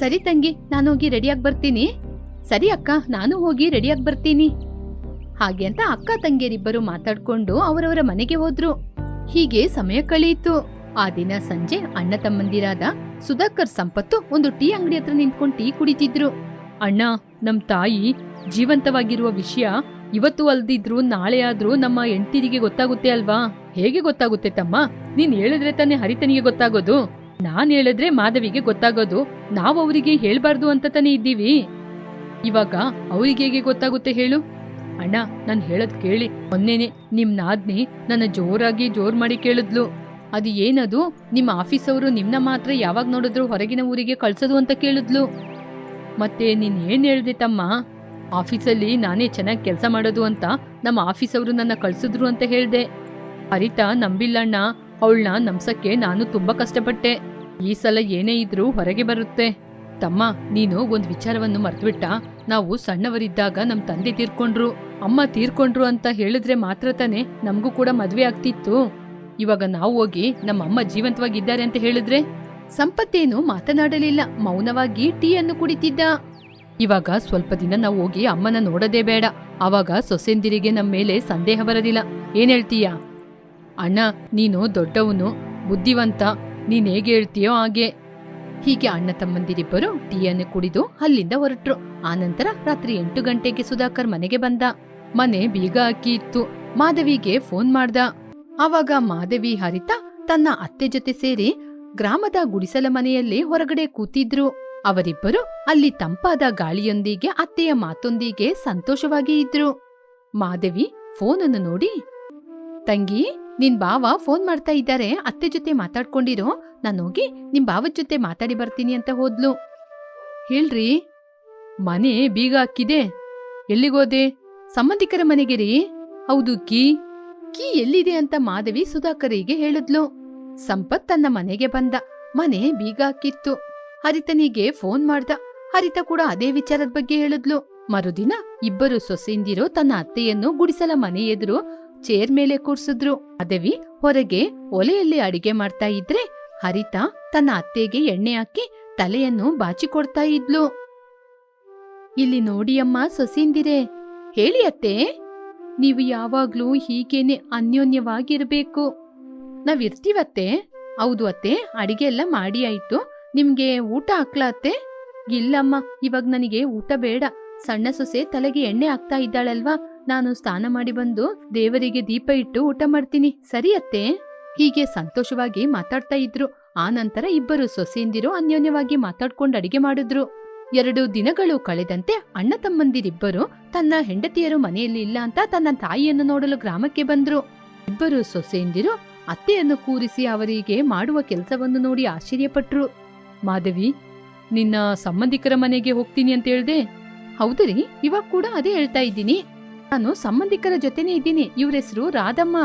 ಸರಿ ತಂಗಿ, ನಾನು ಹೋಗಿ ರೆಡಿಯಾಗಿ ಬರ್ತೀನಿ. ಸರಿ ಅಕ್ಕ, ನಾನು ಹೋಗಿ ರೆಡಿಯಾಗಿ ಬರ್ತೀನಿ. ಹಾಗೆ ಅಂತ ಅಕ್ಕ ತಂಗಿಯರಿಬ್ಬರು ಮಾತಾಡ್ಕೊಂಡು ಅವರವರ ಮನೆಗೆ ಹೋದ್ರು. ಹೀಗೆ ಸಮಯ ಕಳೆಯಿತು ಆ ದಿನ ಸಂಜೆ ಅಣ್ಣ ತಮ್ಮಂದಿರಾದ ಸುಧಾಕರ್ ಸಂಪತ್ತು ಒಂದು ಟೀ ಅಂಗಡಿ ಹತ್ರ ನಿಂತ್ಕೊಂಡು ಟೀ ಕುಡಿತಿದ್ರು. ಅಣ್ಣ, ನಮ್ ತಾಯಿ ಜೀವಂತವಾಗಿರುವ ವಿಷಯ ಇವತ್ತು ಅಲ್ದಿದ್ರು, ನಾಳೆ ಆದ್ರೂ ನಮ್ಮ ಎಂಟಿರಿಗೆ ಗೊತ್ತಾಗುತ್ತೆ ಅಲ್ವಾ? ಹೇಗೆ ಗೊತ್ತಾಗುತ್ತೆ ತಮ್ಮ? ನೀನ್ ಹೇಳಿದ್ರೆ ತಾನೇ ಹರಿತನಿಗೆ ಗೊತ್ತಾಗೋದು. ನಾನ್ ಹೇಳಿದ್ರೆ ಮಾಧವಿಗೆ ಗೊತ್ತಾಗೋದು. ನಾವ್ ಅವರಿಗೆ ಹೇಳ್ಬಾರ್ದು ಅಂತ ತಾನೇ ಇದ್ದೀವಿ. ಇವಾಗ ಅವ್ರಿಗೆ ಹೇಗೆ ಗೊತ್ತಾಗುತ್ತೆ ಹೇಳು? ಅಣ್ಣ, ನಾನ್ ಹೇಳದ್ ಕೇಳಿ. ಮೊನ್ನೆನೆ ನಿಮ್ ನಾದ್ನಿ ನನ್ನ ಜೋರಾಗಿ ಜೋರ್ ಮಾಡಿ ಕೇಳಿದ್ಲು. ಅದು ಏನದು? ನಿಮ್ಮ ಆಫೀಸ್ ಅವರು ನಿಮ್ನ ಮಾತ್ರ ಯಾವಾಗ ನೋಡಿದ್ರು ಹೊರಗಿನ ಊರಿಗೆ ಕಳ್ಸೋದು ಅಂತ ಕೇಳಿದ್ಲು. ಮತ್ತೆ ನೀನ್ ಏನ್ ಹೇಳ್ದೆ ತಮ್ಮ? ಆಫೀಸಲ್ಲಿ ನಾನೇ ಚೆನ್ನಾಗಿ ಕೆಲಸ ಮಾಡೋದು ಅಂತ ನಮ್ಮ ಆಫೀಸ್ ಅವರು ನನ್ನ ಕಳ್ಸಿದ್ರು ಅಂತ ಹೇಳ್ದೆ. ಹರಿತಾ, ನಂಬಿಲ್ಲಣ್ಣ, ಅವಳನ್ನ ನಂಬ್ಸಕ್ಕೆ ನಾನು ತುಂಬಾ ಕಷ್ಟಪಟ್ಟೆ. ಈ ಸಲ ಏನೇ ಇದ್ರೂ ಹೊರಗೆ ಬರುತ್ತೆ. ತಮ್ಮ, ನೀನು ಒಂದ್ ವಿಚಾರವನ್ನು ಮರ್ತ್ಬಿಟ್ಟ. ನಾವು ಸಣ್ಣವರಿದ್ದಾಗ ನಮ್ ತಂದೆ ತೀರ್ಕೊಂಡ್ರು. ಅಮ್ಮ ತೀರ್ಕೊಂಡ್ರು ಅಂತ ಹೇಳಿದ್ರೆ ಮಾತ್ರ ತಾನೇ ನಮಗೂ ಕೂಡ ಮದ್ವೆ ಆಗ್ತಿತ್ತು. ಇವಾಗ ನಾವು ಹೋಗಿ ನಮ್ಮ ಅಮ್ಮ ಜೀವಂತವಾಗಿದ್ದಾರೆ ಅಂತ ಹೇಳಿದ್ರೆ? ಸಂಪತ್ತೇನು ಮಾತನಾಡಲಿಲ್ಲ. ಮೌನವಾಗಿ ಟೀಯನ್ನು ಕುಡಿತಿದ್ದ. ಇವಾಗ ಸ್ವಲ್ಪ ದಿನ ನಾವು ಹೋಗಿ ಅಮ್ಮನ ನೋಡೋದೇ ಬೇಡ. ಅವಾಗ ಸೊಸೆಂದಿರಿಗೆ ನಮ್ಮ ಮೇಲೆ ಸಂದೇಹ ಬರೋದಿಲ್ಲ. ಏನ್ ಹೇಳ್ತೀಯ? ಅಣ್ಣ, ನೀನು ದೊಡ್ಡವನು, ಬುದ್ಧಿವಂತ, ನೀನ್ ಹೇಗೆ ಹೇಳ್ತೀಯೋ ಹಾಗೆ. ಹೀಗೆ ಅಣ್ಣ ತಮ್ಮಂದಿರಿಬ್ಬರು ಟೀಯನ್ನು ಕುಡಿದು ಅಲ್ಲಿಂದ ಹೊರಟ್ರು. ಆನಂತರ ರಾತ್ರಿ ಎಂಟು ಗಂಟೆಗೆ ಸುಧಾಕರ್ ಮನೆಗೆ ಬಂದ. ಮನೆ ಬೀಗ ಹಾಕಿ ಇತ್ತು. ಮಾಧವಿಗೆ ಫೋನ್ ಮಾಡ್ದ. ಆವಾಗ ಮಾಧವಿ ಹರಿತ ತನ್ನ ಅತ್ತೆ ಜೊತೆ ಸೇರಿ ಗ್ರಾಮದ ಗುಡಿಸಲ ಮನೆಯಲ್ಲಿ ಹೊರಗಡೆ ಕೂತಿದ್ರು. ಅವರಿಬ್ಬರು ಅಲ್ಲಿ ತಂಪಾದ ಗಾಳಿಯೊಂದಿಗೆ ಅತ್ತೆಯ ಮಾತೊಂದಿಗೆ ಸಂತೋಷವಾಗಿ ಇದ್ರು. ಮಾಧವಿ ಫೋನನ್ನು ನೋಡಿ, ತಂಗಿ, ನಿನ್ ಬಾವ ಫೋನ್ ಮಾಡ್ತಾ ಇದ್ದಾರೆ. ಅತ್ತೆ ಜೊತೆ ಮಾತಾಡ್ಕೊಂಡಿರೋ. ನಾನು ಹೋಗಿ ನಿಮ್ ಬಾವದ್ ಜೊತೆ ಮಾತಾಡಿ ಬರ್ತೀನಿ ಅಂತ ಹೋದ್ಲು. ಹೇಳ್ರಿ, ಮನೆ ಬೀಗ ಹಾಕಿದೆ. ಎಲ್ಲಿಗೋದೆ ಸಂಬಂಧಿಕರ ಮನೆಗೆ ರೀ. ಹೌದು, ಕೀ. ಕೀ ಎಲ್ಲಿದೆ? ಅಂತ ಮಾಧವಿ ಸುಧಾಕರಿಗೆ ಹೇಳಿದ್ಲು. ಸಂಪತ್ ತನ್ನ ಮನೆಗೆ ಬಂದ. ಮನೆ ಬೀಗ ಹಾಕಿತ್ತು. ಹರಿತನಿಗೆ ಫೋನ್ ಮಾಡ್ದ. ಹರಿತ ಕೂಡ ಅದೇ ವಿಚಾರದ ಬಗ್ಗೆ ಹೇಳಿದ್ಲು. ಮರುದಿನ ಇಬ್ಬರು ಸೊಸೆಯಿಂದಿರೋ ತನ್ನ ಅತ್ತೆಯನ್ನು ಗುಡಿಸಲ ಮನೆ ಎದುರು ಚೇರ್ ಮೇಲೆ ಕೂರ್ಸಿದ್ರು. ಅದವಿ ಹೊರಗೆ ಒಲೆಯಲ್ಲಿ ಅಡಿಗೆ ಮಾಡ್ತಾ ಇದ್ರೆ ಹರಿತ ತನ್ನ ಅತ್ತೆಗೆ ಎಣ್ಣೆ ಹಾಕಿ ತಲೆಯನ್ನು ಬಾಚಿಕೊಡ್ತಾ ಇದ್ಲು. ಇಲ್ಲಿ ನೋಡಿ ಅಮ್ಮ ಹೇಳಿ ಅತ್ತೆ. ನೀವು ಯಾವಾಗ್ಲೂ ಹೀಗೇನೆ ಅನ್ಯೋನ್ಯವಾಗಿರ್ಬೇಕು. ನಾವಿರ್ತೀವತ್ತೆ? ಹೌದು ಅತ್ತೆ. ಅಡಿಗೆ ಎಲ್ಲ ಮಾಡಿ ಆಯ್ತು. ನಿಮ್ಗೆ ಊಟ ಹಾಕ್ಲಾತ್ತೆ ಇಲ್ಲಮ್ಮ, ಇವಾಗ ನನಗೆ ಊಟ ಬೇಡ. ಸಣ್ಣ ಸೊಸೆ ತಲೆಗೆ ಎಣ್ಣೆ ಹಾಕ್ತಾ ಇದ್ದಾಳಲ್ವಾ? ನಾನು ಸ್ನಾನ ಮಾಡಿ ಬಂದು ದೇವರಿಗೆ ದೀಪ ಇಟ್ಟು ಊಟ ಮಾಡ್ತೀನಿ. ಸರಿ ಅತ್ತೆ? ಹೀಗೆ ಸಂತೋಷವಾಗಿ ಮಾತಾಡ್ತಾ ಇದ್ರು. ಆ ನಂತರ ಇಬ್ಬರು ಸೊಸೆಯಿಂದಿರು ಅನ್ಯೋನ್ಯವಾಗಿ ಮಾತಾಡ್ಕೊಂಡು ಅಡಿಗೆ ಮಾಡಿದ್ರು. ಎರಡು ದಿನಗಳು ಕಳೆದಂತೆ ಅಣ್ಣ ತಮ್ಮಂದಿರಿಬ್ಬರು ತನ್ನ ಹೆಂಡತಿಯರು ಮನೆಯಲ್ಲಿ ಇಲ್ಲ ಅಂತ ತನ್ನ ತಾಯಿಯನ್ನು ನೋಡಲು ಗ್ರಾಮಕ್ಕೆ ಬಂದ್ರು. ಇಬ್ಬರು ಸೊಸೆಯಂದಿರು ಅತ್ತೆಯನ್ನು ಕೂರಿಸಿ ಅವರಿಗೆ ಮಾಡುವ ಕೆಲಸವನ್ನು ನೋಡಿ ಆಶ್ಚರ್ಯಪಟ್ರು. ಮಾಧವಿ, ನಿನ್ನ ಸಂಬಂಧಿಕರ ಮನೆಗೆ ಹೋಗ್ತೀನಿ ಅಂತ ಹೇಳ್ದೆ? ಹೌದು ಇವಾಗ ಕೂಡ ಅದೇ ಹೇಳ್ತಾ ಇದ್ದೀನಿ. ನಾನು ಸಂಬಂಧಿಕರ ಜೊತೆನೇ ಇದ್ದೀನಿ. ಇವ್ರ ಹೆಸರು ರಾಧಮ್ಮ,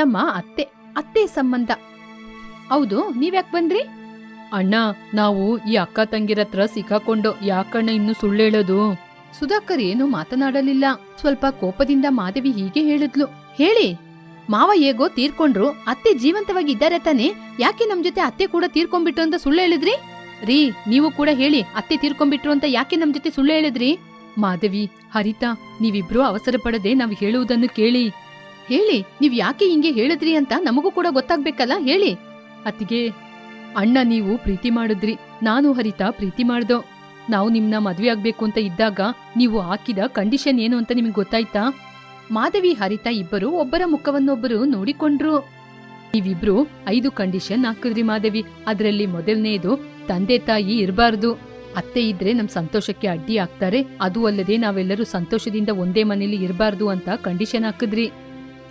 ನಮ್ಮ ಅತ್ತೆ ಅತ್ತೆ ಸಂಬಂಧ. ಹೌದು, ನೀವ್ಯಾಕ್ ಬಂದ್ರಿ? ಅಣ್ಣ, ನಾವು ಈ ಅಕ್ಕ ತಂಗಿರ ಹತ್ರ ಸಿಕ್ಕಾಕೊಂಡು ಯಾಕಣ್ಣ ಇನ್ನು ಸುಳ್ಳು ಹೇಳೋದು? ಸುಧಾಕರ್ ಏನು ಮಾತನಾಡಲಿಲ್ಲ. ಸ್ವಲ್ಪ ಕೋಪದಿಂದ ಮಾಧವಿ ಹೀಗೆ ಹೇಳಿದ್ಲು. ಹೇಳಿ, ಮಾವ ಹೇಗೋ ತೀರ್ಕೊಂಡ್ರು, ಅತ್ತೆ ಜೀವಂತವಾಗಿ ಇದ್ದಾರೆ ತಾನೆ. ಯಾಕೆ ನಮ್ ಜೊತೆ ಅತ್ತೆ ಕೂಡ ತೀರ್ಕೊಂಡ್ಬಿಟ್ಟು ಅಂತ ಸುಳ್ಳು ಹೇಳಿದ್ರಿ? ರೀ, ನೀವು ಕೂಡ ಹೇಳಿ, ಅತ್ತೆ ತೀರ್ಕೊಂಡ್ಬಿಟ್ರು ಅಂತ ಯಾಕೆ ನಮ್ ಜೊತೆ ಸುಳ್ಳು ಹೇಳಿದ್ರಿ? ಮಾಧವಿ, ಹರಿತಾ, ನೀವಿಬ್ರು ಅವಸರ ಪಡದೆ ನಾವ್ ಹೇಳುವುದನ್ನು ಕೇಳಿ. ಹೇಳಿ, ನೀವ್ ಯಾಕೆ ಹಿಂಗೆ ಹೇಳಿದ್ರಿ ಅಂತ ನಮಗೂ ಕೂಡ ಗೊತ್ತಾಗ್ಬೇಕಲ್ಲ, ಹೇಳಿ. ಅತ್ತಿಗೆ, ಅಣ್ಣ ನೀವು ಪ್ರೀತಿ ಮಾಡಿದ್ರಿ, ನಾನು ಹರಿತಾ ಪ್ರೀತಿ ಮಾಡ್ದೋ. ನಾವು ನಿಮ್ನ ಮದ್ವೆ ಆಗ್ಬೇಕು ಅಂತ ಇದ್ದಾಗ ನೀವು ಹಾಕಿದ ಕಂಡೀಷನ್ ಏನು ಅಂತ ನಿಮ್ಗೆ ಗೊತ್ತಾಯ್ತಾ? ಮಾಧವಿ, ಹರಿತಾ ಇಬ್ಬರು ಒಬ್ಬರ ಮುಖವನ್ನೊಬ್ಬರು ನೋಡಿಕೊಂಡ್ರು. ನೀವಿಬ್ರು ಐದು ಕಂಡೀಷನ್ ಹಾಕಿದ್ರಿ ಮಾಧವಿ, ಅದರಲ್ಲಿ ಮೊದಲನೇದು ತಂದೆ ತಾಯಿ ಇರಬಾರ್ದು. ಅತ್ತೆ ಇದ್ರೆ ನಮ್ ಸಂತೋಷಕ್ಕೆ ಅಡ್ಡಿ ಆಗ್ತಾರೆ. ಅದು ಅಲ್ಲದೆ ನಾವೆಲ್ಲರೂ ಸಂತೋಷದಿಂದ ಒಂದೇ ಮನೇಲಿ ಇರಬಾರ್ದು ಅಂತ ಕಂಡೀಷನ್ ಹಾಕಿದ್ರಿ.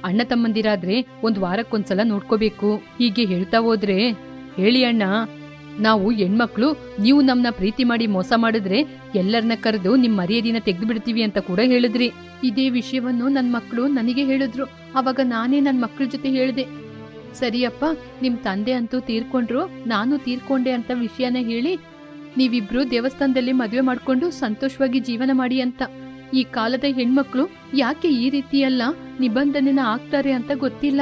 ಅಣ್ಣ ತಮ್ಮಂದಿರಾದ್ರೆ ಒಂದ್ ವಾರಕ್ಕೊಂದ್ಸಲ ನೋಡ್ಕೋಬೇಕು. ಹೀಗೆ ಹೇಳ್ತಾ ಹೋದ್ರೆ, ಹೇಳಿ ಅಣ್ಣ, ನಾವು ಹೆಣ್ಮಕ್ಳು, ನೀವು ನಮ್ನ ಪ್ರೀತಿ ಮಾಡಿ ಮೋಸ ಮಾಡಿದ್ರೆ ಎಲ್ಲರನ್ನ ಕರೆದು ನಿಮ್ ಮರ್ಯಾದಿನ ತೆಗೆದು ಬಿಡ್ತೀವಿ ಅಂತ ಕೂಡ ಹೇಳಿದ್ರಿ. ಇದೇ ವಿಷಯವನ್ನು ನನ್ ಮಕ್ಕಳು ನನಗೆ ಹೇಳಿದ್ರು. ಅವಾಗ ನಾನೇ ನನ್ ಮಕ್ಕಳ ಜೊತೆ ಹೇಳ್ದೆ. ಸರಿಯಪ್ಪ, ನಿಮ್ ತಂದೆ ಅಂತೂ ತೀರ್ಕೊಂಡ್ರು, ನಾನು ತೀರ್ಕೊಂಡೆ ಅಂತ ವಿಷಯನ ಹೇಳಿ, ನೀವಿಬ್ರು ದೇವಸ್ಥಾನದಲ್ಲಿ ಮದುವೆ ಮಾಡ್ಕೊಂಡು ಸಂತೋಷವಾಗಿ ಜೀವನ ಮಾಡಿ ಅಂತ. ಈ ಕಾಲದ ಹೆಣ್ಮಕ್ಳು ಯಾಕೆ ಈ ರೀತಿಯೆಲ್ಲ ನಿಬಂಧನೆನ ಆಗ್ತಾರೆ ಅಂತ ಗೊತ್ತಿಲ್ಲ.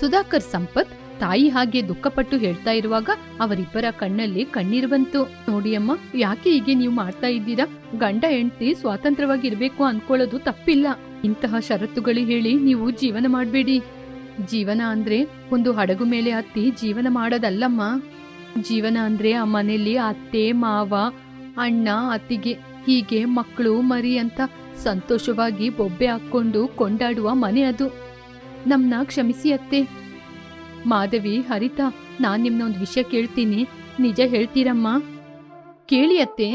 ಸುಧಾಕರ್ ಸಂಪತ್ ತಾಯಿ ಹಾಗೆ ದುಃಖಪಟ್ಟು ಹೇಳ್ತಾ ಇರುವಾಗ ಅವರಿಬ್ಬರ ಕಣ್ಣಲ್ಲಿ ಕಣ್ಣೀರು ಬಂತು. ನೋಡಿ ಅಮ್ಮ, ಯಾಕೆ ಹೀಗೆ ನೀವು ಮಾಡ್ತಾ ಇದ್ದೀರಾ? ಗಂಡ, ಹೆಂಡತಿ ಸ್ವಾತಂತ್ರ್ಯವಾಗಿರ್ಬೇಕು ಅನ್ಕೊಳ್ಳೋದು ತಪ್ಪಿಲ್ಲ. ಇಂತಹ ಷರತ್ತುಗಳು ಹೇಳಿ ನೀವು ಜೀವನ ಮಾಡ್ಬೇಡಿ. ಜೀವನ ಅಂದ್ರೆ ಒಂದು ಹಡಗು ಮೇಲೆ ಹತ್ತಿ ಜೀವನ ಮಾಡೋದಲ್ಲಮ್ಮ. ಜೀವನ ಅಂದ್ರೆ ಆ ಮನೆಯಲ್ಲಿ ಅತ್ತೆ, ಮಾವ, ಅಣ್ಣ, ಅತ್ತಿಗೆ, ಹೀಗೆ ಮಕ್ಕಳು, ಮರಿ ಅಂತ ಸಂತೋಷವಾಗಿ ಬೊಬ್ಬೆ ಹಾಕೊಂಡು ಕೊಂಡಾಡುವ ಮನೆ ಅದು. ನಮ್ನ ಕ್ಷಮಿಸಿ ಅತ್ತೆ. ಮಾಧವಿ, ಹರಿತಾ, ನಾನ್ ನಿಮ್ನ ಒಂದು ವಿಷಯ ಕೇಳ್ತೀನಿ. ನಿಜ ಹೇಳ್ತೀರಮ್ಮ? ಕೇಳಿ ಅತ್ತೆ.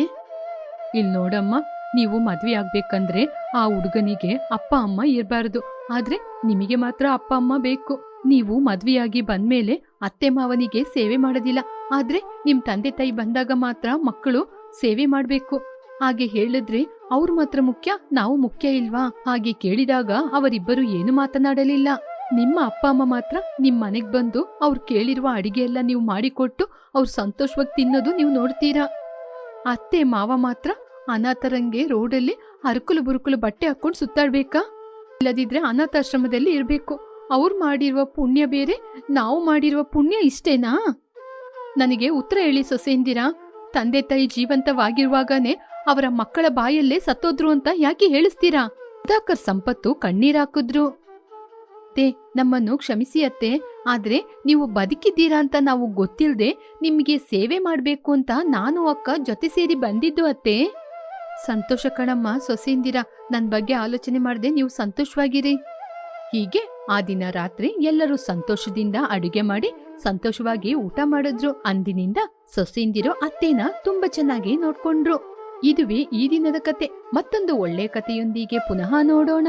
ಇಲ್ ನೋಡಮ್ಮ, ನೀವು ಮದ್ವೆ ಆಗ್ಬೇಕಂದ್ರೆ ಆ ಹುಡುಗನಿಗೆ ಅಪ್ಪ, ಅಮ್ಮ ಇರಬಾರದು. ಆದ್ರೆ ನಿಮಗೆ ಮಾತ್ರ ಅಪ್ಪ, ಅಮ್ಮ ಬೇಕು. ನೀವು ಮದ್ವೆಯಾಗಿ ಬಂದ್ಮೇಲೆ ಅತ್ತೆ, ಮಾವನಿಗೆ ಸೇವೆ ಮಾಡೋದಿಲ್ಲ. ಆದ್ರೆ ನಿಮ್ ತಂದೆ, ತಾಯಿ ಬಂದಾಗ ಮಾತ್ರ ಮಕ್ಕಳು ಸೇವೆ ಮಾಡ್ಬೇಕು. ಹಾಗೆ ಹೇಳಿದ್ರೆ ಅವ್ರು ಮಾತ್ರ ಮುಖ್ಯ, ನಾವು ಮುಖ್ಯ ಇಲ್ವಾ? ಹಾಗೆ ಕೇಳಿದಾಗ ಅವರಿಬ್ಬರು ಏನು ಮಾತನಾಡಲಿಲ್ಲ. ನಿಮ್ಮ ಅಪ್ಪ, ಅಮ್ಮ ಮಾತ್ರ ನಿಮ್ ಮನೆಗ್ ಬಂದು ಅವ್ರು ಕೇಳಿರುವ ಅಡಿಗೆ ಎಲ್ಲ ನೀವು ಮಾಡಿಕೊಟ್ಟು ಅವ್ರು ಸಂತೋಷವಾಗಿ ತಿನ್ನೋದು ನೀವು ನೋಡ್ತೀರಾ? ಅತ್ತೆ, ಮಾವ ಮಾತ್ರ ಅನಾಥರಂಗೆ ರೋಡಲ್ಲಿ ಅರುಕುಲು ಬುರುಕುಲು ಬಟ್ಟೆ ಹಾಕೊಂಡು ಸುತ್ತಾಡ್ಬೇಕಾ? ಇಲ್ಲದಿದ್ರೆ ಅನಾಥಾಶ್ರಮದಲ್ಲಿ ಇರ್ಬೇಕು. ಅವ್ರು ಮಾಡಿರುವ ಪುಣ್ಯ ಬೇರೆ, ನಾವು ಮಾಡಿರುವ ಪುಣ್ಯ ಇಷ್ಟೇನಾ? ನನಗೆ ಉತ್ತರ ಹೇಳಿ ಸೊಸೆಂದಿರಾ ತಂದೆ ತಾಯಿ ಜೀವಂತವಾಗಿರುವಾಗನೇ ಅವರ ಮಕ್ಕಳ ಬಾಯಲ್ಲೇ ಸತ್ತೋದ್ರು ಅಂತ ಯಾಕೆ ಹೇಳಿಸ್ತೀರಾ? ಸುಧಾಕರ್ ಸಂಪತ್ತು ಕಣ್ಣೀರಾಕಿದ್ರು ತೇ ನಮ್ಮನ್ನು ಕ್ಷಮಿಸಿ ಅತ್ತೆ. ಆದ್ರೆ ನೀವು ಬದುಕಿದ್ದೀರಾ ಅಂತ ನಾವು ಗೊತ್ತಿಲ್ಲದೆ ನಿಮಗೆ ಸೇವೆ ಮಾಡಬೇಕು ಅಂತ ನಾನು ಅಕ್ಕ ಜೊತೆ ಸೇರಿ ಬಂದಿದ್ದು ಅತ್ತೆ. ಸಂತೋಷ ಕಣಮ್ಮ, ಸೊಸೆಯಿಂದಿರ. ನನ್ ಬಗ್ಗೆ ಆಲೋಚನೆ ಮಾಡದೆ ನೀವು ಸಂತೋಷವಾಗಿರಿ. ಹೀಗೆ ಆ ದಿನ ರಾತ್ರಿ ಎಲ್ಲರೂ ಸಂತೋಷದಿಂದ ಅಡುಗೆ ಮಾಡಿ, ಸಂತೋಷವಾಗಿ ಊಟ ಮಾಡಿದ್ರು. ಅಂದಿನಿಂದ ಸೊಸೆಯಿಂದಿರೋ ಅತ್ತೇನ ತುಂಬಾ ಚೆನ್ನಾಗಿ ನೋಡ್ಕೊಂಡ್ರು. ಇದುವೇ ಈ ದಿನದ ಕತೆ. ಮತ್ತೊಂದು ಒಳ್ಳೆ ಕಥೆಯೊಂದಿಗೆ ಪುನಃ ನೋಡೋಣ.